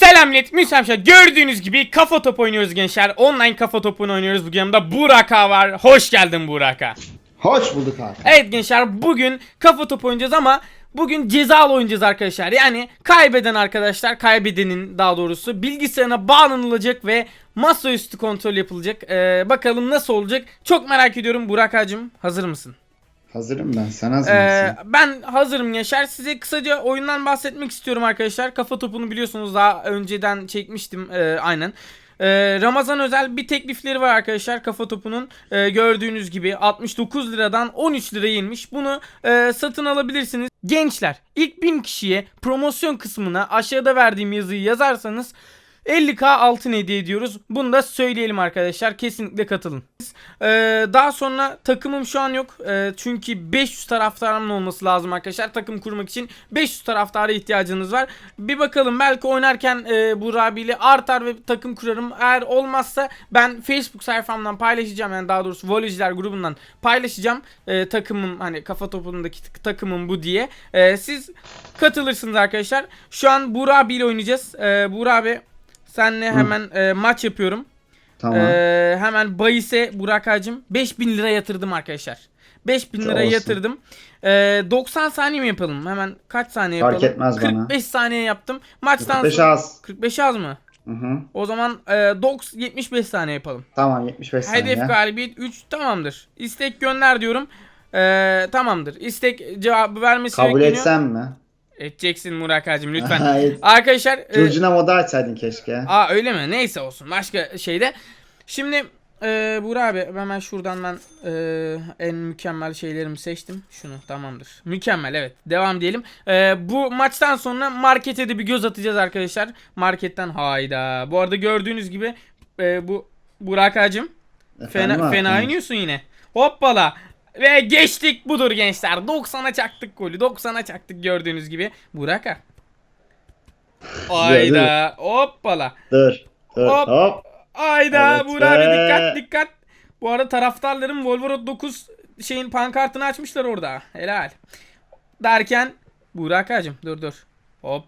Selam millet, Müsamşa. Gördüğünüz gibi kafa top oynuyoruz gençler. Online kafa topunu oynuyoruz. Bugün yanımda Buraka var. Hoş geldin Buraka. Hoş bulduk Hakan. Evet gençler bugün kafa top oynayacağız ama bugün cezalı oynayacağız arkadaşlar. Yani kaybeden arkadaşlar, kaybedenin daha doğrusu bilgisayarına bağlanılacak ve masaüstü kontrol yapılacak. Ee, bakalım nasıl olacak? Çok merak ediyorum Burakacığım. Hazır mısın? Hazırım ben. Sen hazır Ee, mısın? ben hazırım Yaşar. Size kısaca oyundan bahsetmek istiyorum arkadaşlar. Kafa topunu biliyorsunuz daha önceden çekmiştim ee, aynen. Ee, Ramazan özel bir teklifleri var arkadaşlar kafa topunun Ee, gördüğünüz gibi 69 liradan 13 liraya inmiş bunu e, satın alabilirsiniz gençler ilk 1000 kişiye promosyon kısmına aşağıda verdiğim yazıyı yazarsanız 50k altın hediye ediyoruz. Bunu da söyleyelim arkadaşlar. Kesinlikle katılın. Ee, daha sonra takımım şu an yok. Ee, çünkü 500 taraftarımın olması lazım arkadaşlar. Takım kurmak için 500 taraftara ihtiyacınız var. Bir bakalım belki oynarken e, bu abiyle artar ve takım kurarım. Eğer olmazsa ben Facebook sayfamdan paylaşacağım. Yani daha doğrusu Voleyciler grubundan paylaşacağım. Ee, takımım hani kafa topundaki takımım bu diye. Ee, siz katılırsınız arkadaşlar. Şu an Buğra abiyle oynayacağız. Ee, Buğra abi senle hemen e, maç yapıyorum. Tamam. Ee, hemen Bayis'e Burak Hacım 5000 lira yatırdım arkadaşlar. 5000 lira Olsun. yatırdım. Ee, 90 saniye mi yapalım? Hemen kaç saniye Fark yapalım? etmez bana. 45 saniye yaptım. Maçtan 45 sonra az. 45 az mı? Hı hı. O zaman e, 90 75 saniye yapalım. Tamam 75 saniye. Hedef galibiyet 3 tamamdır. İstek gönder diyorum. Ee, tamamdır. İstek cevabı vermesi Kabul bekleniyor. etsem mi? Edeceksin Murat Hacım lütfen. Hayır. Arkadaşlar e, Curcuna moda açsaydın keşke. Aa öyle mi? Neyse olsun. Başka şeyde. Şimdi e, Buğra abi hemen şuradan ben e, en mükemmel şeylerimi seçtim. Şunu tamamdır. Mükemmel evet. Devam diyelim. E, bu maçtan sonra markete de bir göz atacağız arkadaşlar. Marketten hayda. Bu arada gördüğünüz gibi e, bu Burak Hacım Efendim fena, fena Hakan? oynuyorsun yine. Hoppala. Ve geçtik budur gençler. 90'a çaktık golü. 90'a çaktık gördüğünüz gibi. Burak ha. Hayda. Hoppala. Dur. Dur. Hop. Hop. Ayda Evet Buğra abi dikkat dikkat. Bu arada taraftarlarım Volvorot 9 şeyin pankartını açmışlar orada. Helal. Derken Burak Hacım dur dur. Hop.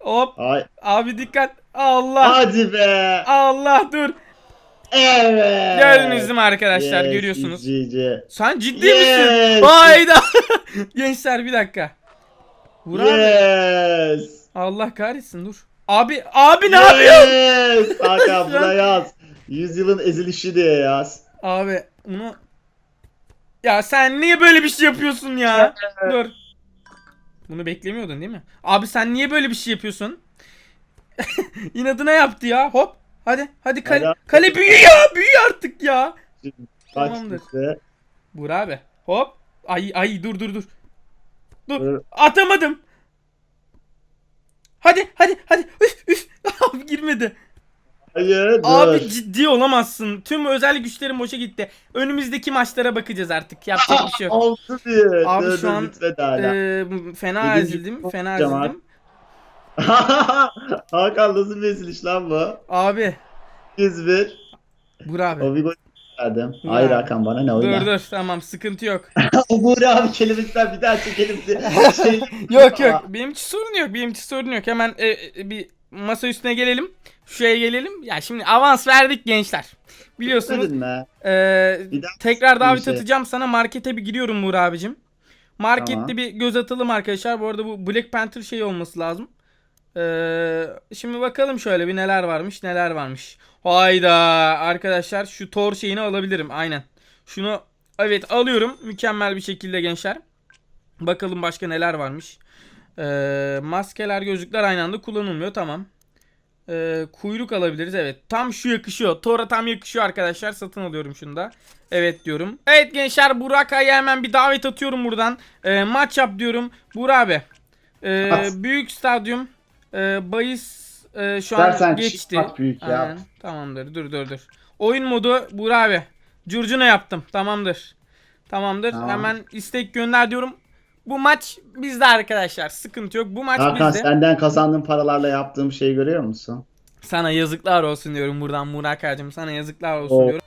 Hop. Ay. Abi dikkat. Allah. Hadi be. Allah dur. Evet. Gördünüz mi arkadaşlar? Yes, Görüyorsunuz. GG. Sen ciddi Yes. misin? Hayda. Gençler bir dakika. Abi. Yes. Allah kahretsin dur. Abi abi ne yapıyorsun? Yes. Hakan buna yaz. Yüzyılın ezilişi diye yaz. Abi bunu ya sen niye böyle bir şey yapıyorsun ya? Dur. Bunu beklemiyordun değil mi? Abi sen niye böyle bir şey yapıyorsun? İnadına yaptı ya. Hop. Hadi hadi kale Hadi. kale büyü ya. Büyü artık ya. Tamamdır. işte. Buğra abi. Hop. Ay ay dur dur dur. Dur. Dur. Atamadım. Hadi hadi hadi. Üf üf. Abi girmedi. Hayır dur. Abi ciddi olamazsın. Tüm özel güçlerim boşa gitti. Önümüzdeki maçlara bakacağız artık. Yapacak bir şey yok. Oldu diye. Abi şu an, hala. Ee, fena Birinci ezildim. Fena yapacağım ezildim. Hakan nasıl bir eziliş lan bu? Abi. 101. Buğra abi. O bir gol verdim. Ya. Hayır Hakan bana ne oyna. Dur dur tamam sıkıntı yok. o Buğra abi kelimesinden bir daha çekelim. Şey, yok yok benim için sorun yok. Benim için sorun yok. Hemen e, e, bir masa üstüne gelelim. Şuraya gelelim. Ya şimdi avans verdik gençler. Biliyorsunuz. E, tekrar davet şey. atacağım sana. Markete bir giriyorum Buğra abicim. Markette Tamam. bir göz atalım arkadaşlar. Bu arada bu Black Panther şey olması lazım. Ee, şimdi bakalım şöyle bir neler varmış neler varmış. Hayda arkadaşlar şu Thor şeyini alabilirim aynen. Şunu evet alıyorum mükemmel bir şekilde gençler. Bakalım başka neler varmış. Ee, maskeler gözlükler aynı anda kullanılmıyor tamam. Ee, kuyruk alabiliriz evet. Tam şu yakışıyor. Thor'a tam yakışıyor arkadaşlar. Satın alıyorum şunu da. Evet diyorum. Evet gençler Burak Ay'a hemen bir davet atıyorum buradan. Ee, maç yap diyorum. Burak abi. Ee, büyük stadyum. Ee, bahis e, şu an Dersen geçti. çift büyük yap. Aynen. Tamamdır. Dur dur dur. Oyun modu Burak abi. Curcuna yaptım. Tamamdır. Tamamdır. Tamam. Hemen istek gönder diyorum. Bu maç bizde arkadaşlar. Sıkıntı yok. Bu maç Hakan bizde. senden kazandığım paralarla yaptığım şeyi görüyor musun? Sana yazıklar olsun diyorum buradan Murat Akacım. Sana yazıklar olsun O- diyorum.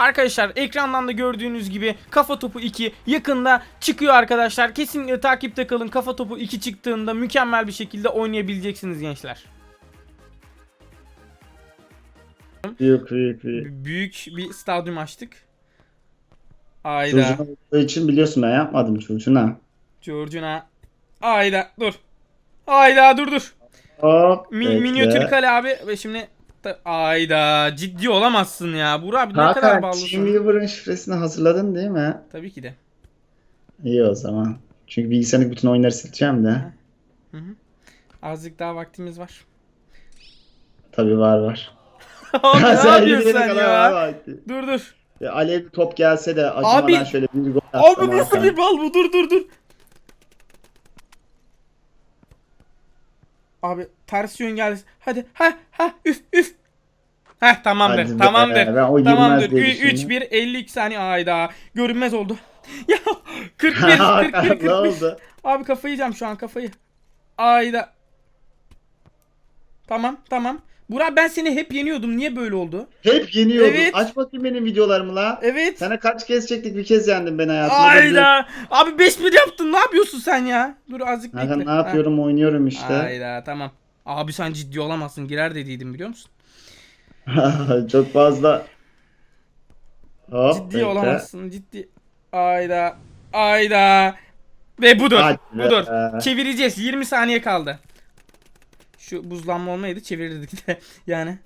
Arkadaşlar ekrandan da gördüğünüz gibi Kafa Topu 2 yakında çıkıyor arkadaşlar. Kesinlikle takipte kalın. Kafa Topu 2 çıktığında mükemmel bir şekilde oynayabileceksiniz gençler. Büyük büyük büyük. Büyük bir stadyum açtık. Ayda. Çocuğun için biliyorsun ben yapmadım çocuğuna. Georgina. Ayda dur. Ayda dur dur. Hop. Mi bekle. minyatür kale abi ve şimdi Ta- Ayda ciddi olamazsın ya. Burak abi ne kadar Hakan bağlısın. TeamViewer'ın şifresini hazırladın değil mi? Tabii ki de. İyi o zaman. Çünkü bilgisayardaki bütün oyunları sileceğim de. Hı hı. Azıcık daha vaktimiz var. Tabii var var. abi ne yapıyorsun sen kadar ya? vakti. Dur dur. Ya Alev top gelse de acımadan Abi- şöyle bir gol atsam Abi nasıl Hakan. bir bal bu? Dur dur dur. Abi ters yön geldi. Hadi. Ha ha üf üf. Heh tamamdır. Hadi be, tamamdır. ben o girmez tamamdır. diye 3 düşündüm. 1 52 saniye ayda. Görünmez oldu. ya 41 41 Hakan, 41. ne oldu? Abi kafayı yiyeceğim şu an kafayı. Ayda. Tamam tamam. Burak ben seni hep yeniyordum. Niye böyle oldu? Hep yeniyordum. Evet. Aç bakayım benim videolarımı la. Evet. Sana kaç kez çektik bir kez yendin ben hayatımda. Ayda. Abi 5-1 yaptın. Ne yapıyorsun sen ya? Dur azıcık bekle. Hakan ne Ha. yapıyorum oynuyorum işte. Hayda tamam. Abi sen ciddi olamazsın. Girer dediydim biliyor musun? Çok fazla. Hop, ciddi bekle. olamazsın. Ciddi. Ayda. Ayda. Ve budur. Hadi be. budur. Çevireceğiz. 20 saniye kaldı. Şu buzlanma olmaydı çevirirdik de yani.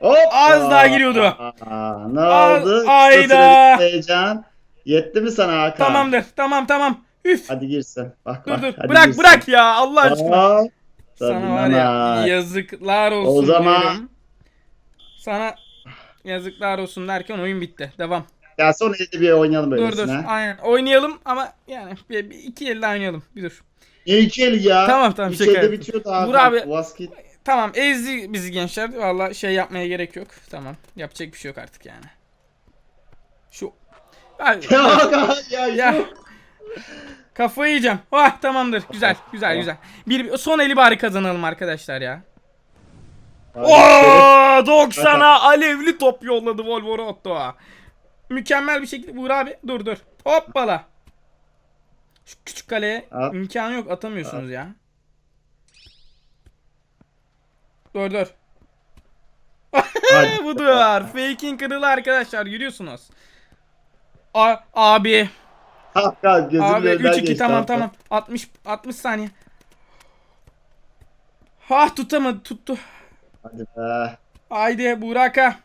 Hop. Az daha giriyordu. Aa, ne Az- oldu? ayda. Heyecan. Yetti mi sana Hakan? Tamamdır. Tamam tamam. Üf. Hadi girsin. Bak dur bak. dur. hadi Bırak girsin. bırak ya Allah aşkına. Aa, Sana tabii var ya nana. yazıklar olsun O zaman- diyorum. Sana yazıklar olsun derken oyun bitti. Devam. Ya son elde bir oynayalım Dur dur. böylesine. Aynen. Oynayalım ama yani bir, bir iki elde oynayalım. Bir dur. Niye iki el ya? Tamam, tamam, şaka elde yaptım. bitiyor daha. Dur abi. Basket. Tamam ezdi bizi gençler. Valla şey yapmaya gerek yok. Tamam. Yapacak bir şey yok artık yani. Şu. Ay, Ya ya. ya. Kafayı yiyeceğim. Ah tamamdır. Güzel güzel güzel. Bir son eli bari kazanalım arkadaşlar ya. Oo şeref. 90'a alevli top yolladı Volvorotto. Mükemmel bir şekilde Uğur abi dur dur. Hoppala. Şu küçük kaleye At. imkanı yok atamıyorsunuz ya. Dur dur. Budur. Faking kırılı arkadaşlar görüyorsunuz. A abi. Abi önünden 3-2 geçti tamam Hakan. tamam. 60 60 saniye. Ha tutamadı tuttu. Hadi be. Haydi Buraka.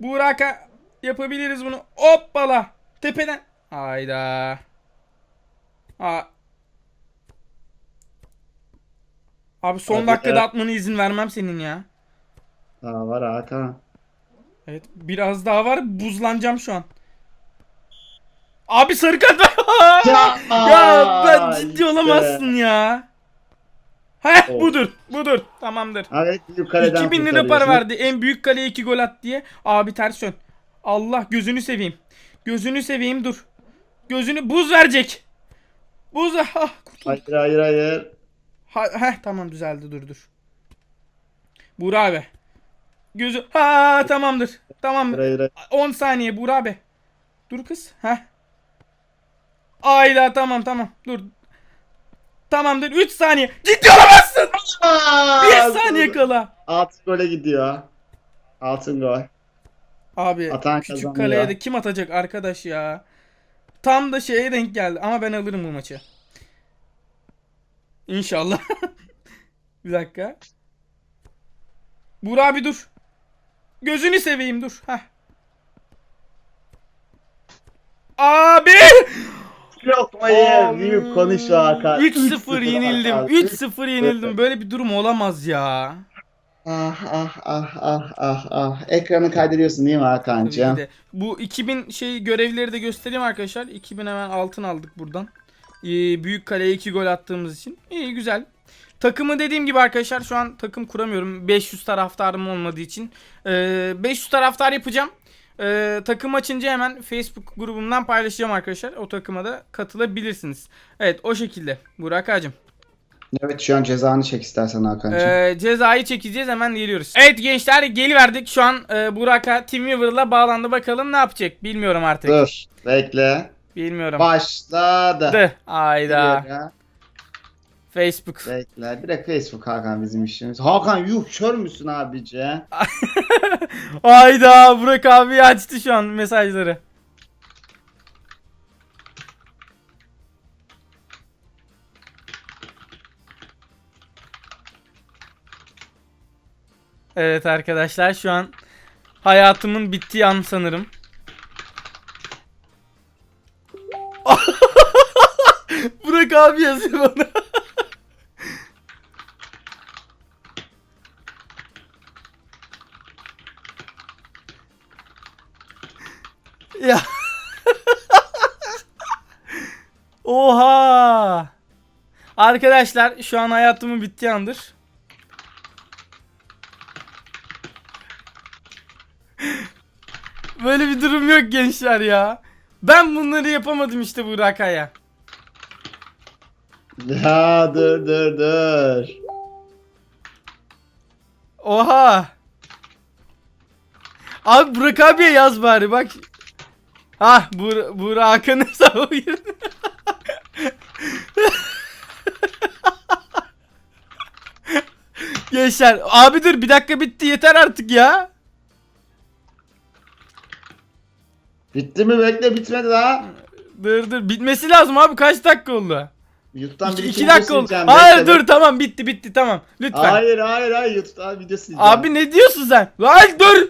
Buraka yapabiliriz bunu. Hoppala. Tepeden. Hayda. Ha. Abi son Hadi dakikada be. atmanı izin vermem senin ya. Daha var Hakan. Evet biraz daha var buzlanacağım şu an. Abi sarı kart var. Ya, ya ben ciddi işte. olamazsın ya. Heh Of. budur budur tamamdır. Evet büyük kaleden 2000 lira para verdi. En büyük kaleye 2 gol at diye. Abi ters yön. Allah gözünü seveyim. Gözünü seveyim dur. Gözünü buz verecek. Buz ah. Hayır hayır hayır. Ha, heh tamam düzeldi dur dur. Buğra abi. Gözü ha tamamdır. Tamam. Hayır hayır. 10 saniye Buğra abi. Dur kız. Heh. Ayda tamam tamım Dur. Tamamdır 3 saniye. Ciddi olamazsın. 1 saniye kala. Altın gole gidiyor. Altın gol. Abi Atan küçük kazanıyor. kaleye de kim atacak arkadaş ya? Tam da şeye denk geldi ama ben alırım bu maçı. İnşallah. bir dakika. Buğra abi dur. Gözünü seveyim dur. Heh. Abi! Lokmayı büyük Hakan. 3-0 yenildim. Hakan. 3-0 yenildim. Böyle bir durum olamaz ya. Ah ah ah ah ah ah. Ekranı kaydediyorsun değil mi Tabii Hakan'cığım? ki de. Bu 2000 şey görevleri de göstereyim arkadaşlar. 2000 hemen altın aldık buradan. Ee, büyük kaleye 2 gol attığımız için. İyi güzel. Takımı dediğim gibi arkadaşlar şu an takım kuramıyorum. 500 taraftarım olmadığı için. Ee, 500 taraftar yapacağım. Ee, takım açınca hemen Facebook grubumdan paylaşacağım arkadaşlar. O takıma da katılabilirsiniz. Evet o şekilde. Burak Hacım. Evet şu an cezanı çek istersen Hakan'cığım. Ee, cezayı çekeceğiz hemen geliyoruz. Evet gençler geliverdik. Şu an e, Burak'a Teamweaver'la bağlandı. Bakalım ne yapacak bilmiyorum artık. Dur bekle. Bilmiyorum. Başladı. Dı. Ayda. Geliyor ya. Facebook. Bekle. Direkt Facebook Hakan bizim işimiz. Hakan yuh kör müsün abici? Hayda Burak abi açtı şu an mesajları. Evet arkadaşlar şu an hayatımın bittiği an sanırım. Burak abi yazıyor bana. Ya. Oha. Arkadaşlar şu an hayatımın bittiği andır. Böyle bir durum yok gençler ya. Ben bunları yapamadım işte Burak Aya. Ya dur dur dur. Oha. Abi Burak abiye yaz bari bak. Ah Bur Burak Hakan hesabı girdi. Gençler abi dur bir dakika bitti yeter artık ya. Bitti mi? Bekle bitmedi daha. Dur dur bitmesi lazım abi kaç dakika oldu? YouTube'dan bir 2 iki dakika oldu. Hayır bekle, dur tamam bitti bitti tamam. Lütfen. Hayır hayır hayır YouTube'dan video sileceğim. Abi ne diyorsun sen? Hayır dur.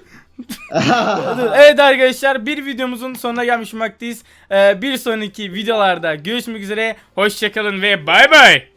Evet arkadaşlar bir videomuzun sonuna gelmiş bulunmaktayız. Ee, bir sonraki videolarda görüşmek üzere. Hoşçakalın ve bay bay.